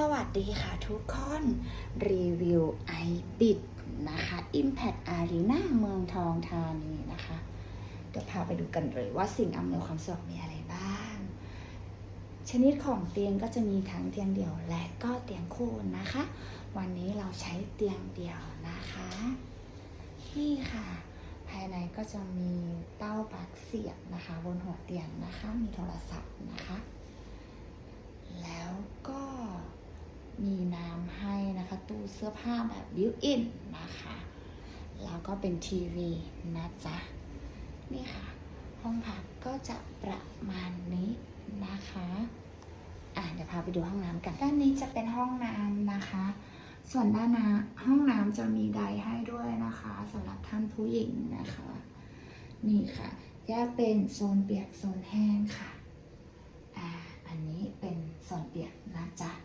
สวัสดีค่ะทุกคน รีวิว iBit นะคะ Impact Arena เมืองทองธานีนะคะ เดี๋ยวพาไปดูกันเลยว่าสิ่งอำนวยความสะดวกมีอะไรบ้าง ชนิดของเตียงก็จะมีทั้งเตียงเดี่ยวและก็เตียงคู่นะคะ วันนี้เราใช้เตียงเดี่ยวนะคะ นี่ค่ะ ภายในก็จะมีเต้าปลั๊กเสียบนะคะ บนหัวเตียงนะคะ มีโทรศัพท์นะคะ แล้วก็มีน้ำให้นะคะ ตู้ เสื้อผ้าแบบบิวอินนะคะ แล้วก็เป็นทีวีนะจ๊ะ นี่ค่ะ ห้องพักก็จะประมาณนี้นะคะ อะเดี๋ยวพาไปดูห้องน้ำกัน ด้านนี้จะเป็นห้องน้ำนะคะ ส่วนด้านหน้าห้องน้ำจะมีไดร์ให้ด้วยนะคะสำหรับท่านผู้หญิงนะคะ นี่ค่ะ แยกเป็นโซนเปียกโซนแห้งค่ะ อ่า อันนี้เป็นโซนเปียก